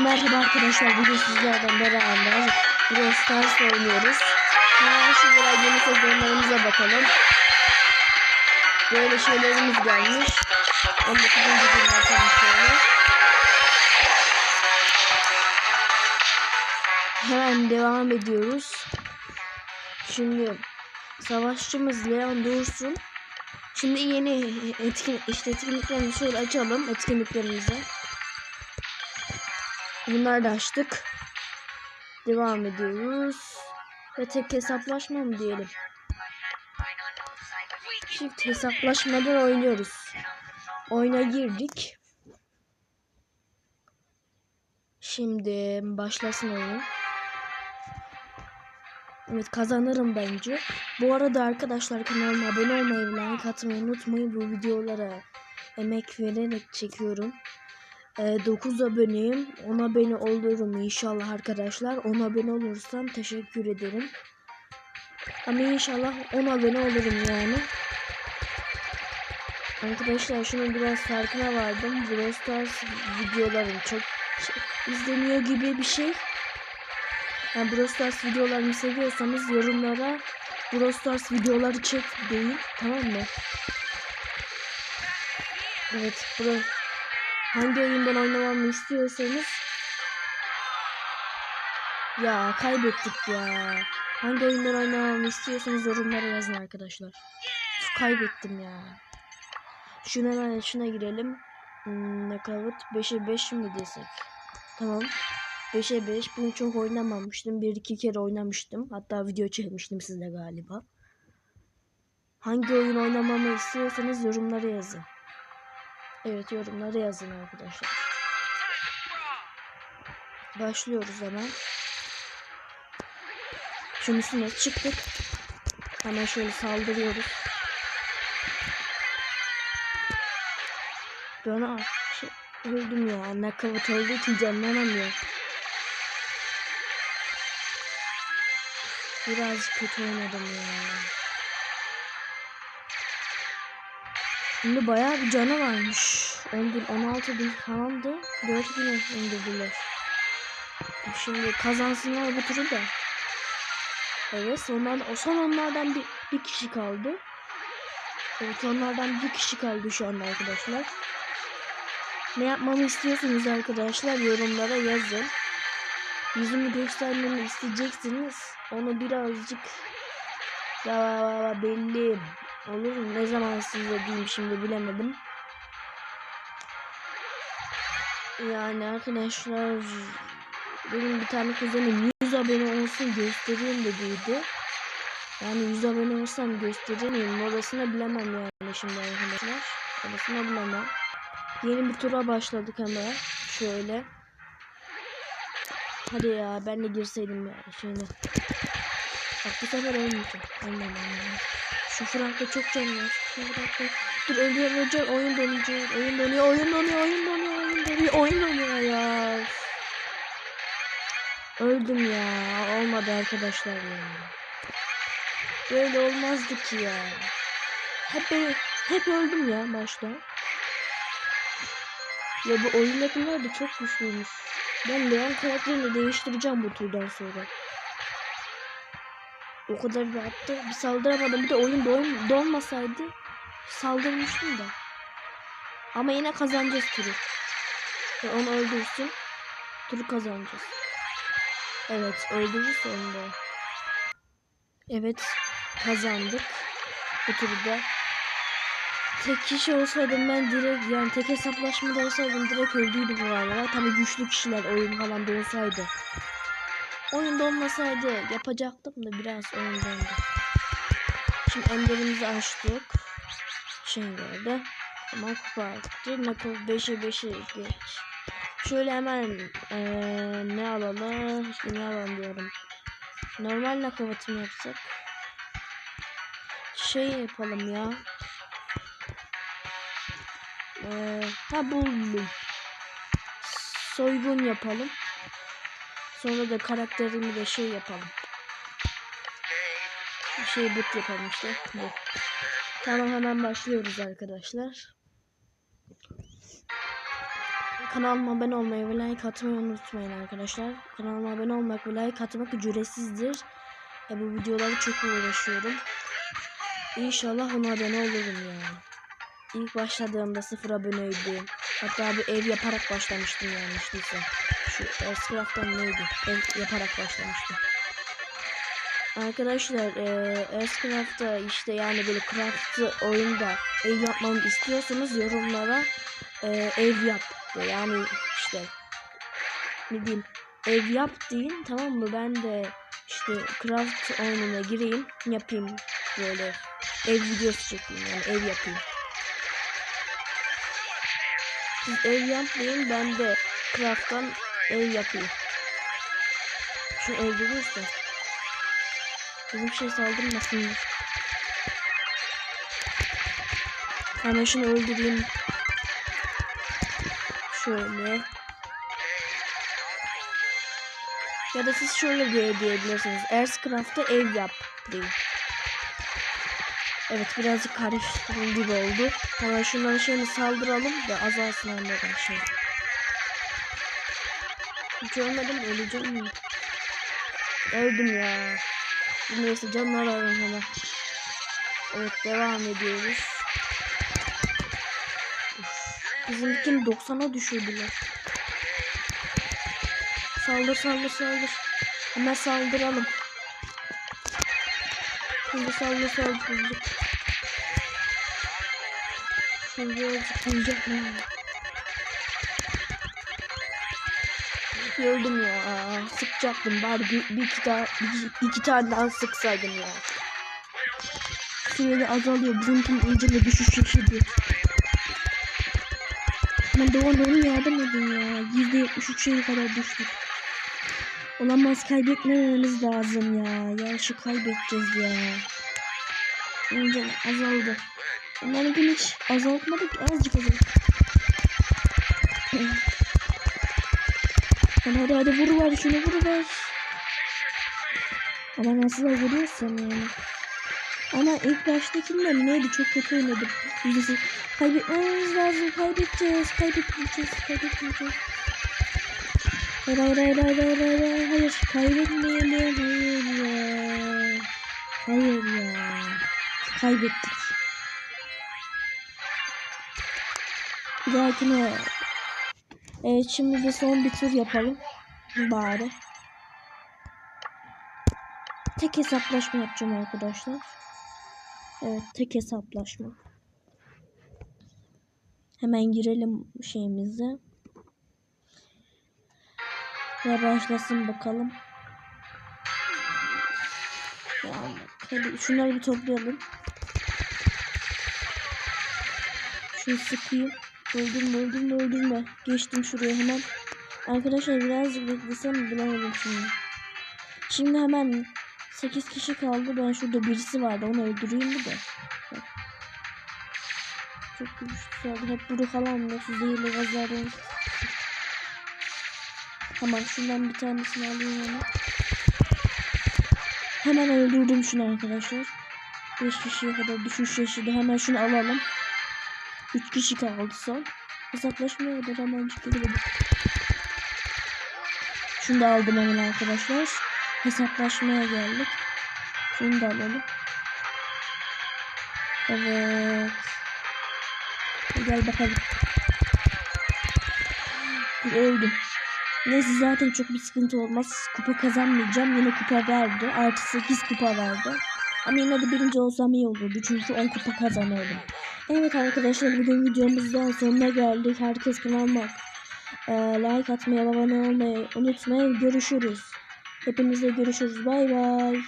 Herkese merhaba arkadaşlar. Bugün sizlerden beraber Brawl Stars oynuyoruz. Hemen şuraya yeni sezonlarımıza bakalım. Böyle şeylerimiz gelmiş. 19. gün bakalım şöyle. Hemen devam ediyoruz. Şimdi savaşçımız Leon Dursun. Şimdi yeni etkin, işte etkinliklerimizi şöyle açalım etkinliklerimizi. Bunları da açtık. Devam ediyoruz. Ve tek hesaplaşma mı diyelim? Çift hesaplaşmadan oynuyoruz. Oyuna girdik. Şimdi başlasın oyun. Evet kazanırım bence. Bu arada arkadaşlar kanalıma abone olmayı ve like atmayı unutmayın. Bu videolara emek vererek çekiyorum. 9 aboneyim. 10 abone olurum inşallah arkadaşlar. 10 abone olursam teşekkür ederim. Ama inşallah 10 abone olurum yani. Arkadaşlar şunun biraz farkına vardım. Brawl Stars videolarım çok izleniyor gibi bir şey. Yani Brawl Stars videolarımı seviyorsanız yorumlara Brawl Stars videoları çek deyin. Tamam mı? Evet. Brawl hangi oyundan oynamamı istiyorsanız ya kaybettik ya. Hangi oyundan oynamamı istiyorsanız yorumlara yazın arkadaşlar. Uf, kaybettim ya. Şuna şuna girelim. Hmm, Knockout 5'e 5 mi desek? Tamam. 5'e 5. Bunu çok oynamamıştım. Bir iki kere oynamıştım. Hatta video çekmiştim sizle galiba. Hangi oyun oynamamı istiyorsanız yorumlara yazın. Evet yorumlara yazın arkadaşlar. Başlıyoruz hemen. Şunun üstüne çıktık. Hemen şöyle saldırıyoruz. Döne şey, öldüm ya. Nakavut olduğu için canlanamıyor. Biraz kötü oynadım ya. Şimdi bayağı bir canı varmış. 10 bin, 16 bin falandı. 4 bin indirdiler. Şimdi kazansınlar bu turu da. Evet sonlardan, o son onlardan bir, bir kişi kaldı. Evet onlardan bir kişi kaldı şu anda arkadaşlar. Ne yapmamı istiyorsunuz arkadaşlar yorumlara yazın. Yüzümü göstermemi isteyeceksiniz. Onu birazcık daha belli olur mu? Ne zaman size diyeyim şimdi bilemedim. Yani arkadaşlar benim bir tane kuzenim 100 abone olsun göstereyim dediydi. Yani 100 abone olsam göstereyim. Orasını bilemem yani şimdi arkadaşlar. Orasını bilemem. Yeni bir tura başladık hemen. Şöyle. Hadi ya ben de girseydim ya. Şöyle. Bak bu sefer ölmeyeceğim. Ölmem ölmem. Şu Frank'ta çok canım var. Şu Frank'ta. Dur ölüyorum öleceğim. Oyun donacak. Oyun donuyor. Oyun donuyor. Oyun donuyor. Oyun donuyor. Oyun donuyor ya. Öldüm ya. Olmadı arkadaşlar ya. Böyle olmazdı ki ya. Hep hep öldüm ya başta. Ya bu oyun yapımları da çok güçlüymüş. Ben Leon karakterini değiştireceğim bu turdan sonra. O kadar bir attı. Bir saldıramadım. Bir de oyun don donmasaydı saldırmıştım da. Ama yine kazanacağız turu. Ve onu öldürsün. Turu kazanacağız. Evet öldürürse onu da. Evet kazandık. Bu turda. Tek kişi olsaydım ben direkt yani tek hesaplaşmada olsaydım direkt öldüydü bu arada. Tabii güçlü kişiler oyun falan da olsaydı. Oyunda olmasaydı yapacaktım da biraz oyun dondu. Şimdi enderimizi açtık. Şimdi Tamam kupa arttı. Nakov 5'e 5'e geç. Şöyle hemen ee, ne alalım? İşte ne alalım diyorum. Normal nakavatı mı yapsak? Şey yapalım ya. Ee, ha buldum. Soygun yapalım. Sonra da karakterimi de şey yapalım. Şey but yapalım işte. Bu. Tamam hemen başlıyoruz arkadaşlar. kanalıma abone olmayı ve like atmayı unutmayın arkadaşlar. Kanalıma abone olmak ve like atmak ücretsizdir. E, bu videoları çok uğraşıyorum. İnşallah ona abone olurum yani. İlk başladığımda sıfır aboneydim. Hatta bir ev yaparak başlamıştım yanlışlıysa. Şu Earthcraft'tan neydi? Ev yaparak başlamıştım. Arkadaşlar eee Earthcraft'ta işte yani böyle craft oyunda ev yapmamı istiyorsanız yorumlara eee, ev yap de yani işte ne diyeyim ev yap deyin tamam mı ben de işte craft oyununa gireyim yapayım böyle ev videosu çekeyim yani ev yapayım. Siz ev yapmayın ben de craft'tan ev yapayım. Şu öldürürse. Bizim şey saldırmasınlar. Hemen şunu öldüreyim. Şöyle. Ya da siz şöyle diye diyebilirsiniz. Earthcraft'ta ev yap deyin. Evet birazcık karıştırın gibi oldu. Hemen şunların şeyini saldıralım da azalsın onların şey. Hiç ölmedim öleceğim mi? Öldüm ya. Neyse canlar alalım hemen. Evet devam ediyoruz. Bizimkini 90'a düşürdüler. Saldır saldır saldır. Hemen saldıralım. Şimdi saldır saldır. Şimdi azıcık yiyecek mi? Öldüm ya. Sıkacaktım bari bir, bir iki, daha, bir, iki tane daha sıksaydım ya. Süreli azalıyor. İyice de düşüş yaşadı. Ben ona onu yardım edin ya. %73 şeye kadar düştük. Olamaz kaybetmememiz lazım ya. Yarışı kaybedeceğiz ya. Önce azaldı. Onların hiç azaltmadık azıcık azaldı. Hadi hadi hadi vur var şunu vur var. Ama nasıl da vuruyorsam yani. Ama ilk baştakinde neydi çok kötü oynadım. Yüzdesi kaybetmemiz lazım kaybedeceğiz kaybetmeyeceğiz kaybetmeyeceğiz. Hayır hayır hayır hayır hayır hayır hayır kaybetmeyelim hayır ya. Hayır ya. Kaybettik. Bir dahakine Evet şimdi de son bir tur yapalım. Bari. Tek hesaplaşma yapacağım arkadaşlar. Evet tek hesaplaşma. Hemen girelim şeyimize. Ve başlasın bakalım. Ya, hadi şunları bir toplayalım. Şunu sıkayım. Öldürme öldürme öldürme. Geçtim şuraya hemen. Arkadaşlar birazcık beklesem bilemedim şimdi. Şimdi hemen 8 kişi kaldı. Ben şurada birisi vardı. Onu öldüreyim mi de. Bak. Çok güçlü. Hep bunu falan mı? Şu zehirli. Tamam şundan bir tanesini alayım onu. Hemen öldürdüm şunu arkadaşlar. 5 kişiye kadar düşüş yaşadı. Hemen şunu alalım. 3 kişi kaldı son. Hesaplaşmaya kadar hemen çıkıyorum. Şunu da aldım hemen arkadaşlar. Hesaplaşmaya geldik. Şunu da alalım. Evet. Gel bakalım. Öldüm. Neyse zaten çok bir sıkıntı olmaz. Kupa kazanmayacağım. Yine kupa verdi. Artı 8 kupa verdi. Ama yine de birinci olsam iyi olurdu. Çünkü 10 kupa kazanıyordum. Evet arkadaşlar bugün videomuzdan sonuna geldik. Herkes kanalıma e, like atmayı, abone olmayı unutmayın. Görüşürüz. Hepinizle görüşürüz. Bay bay.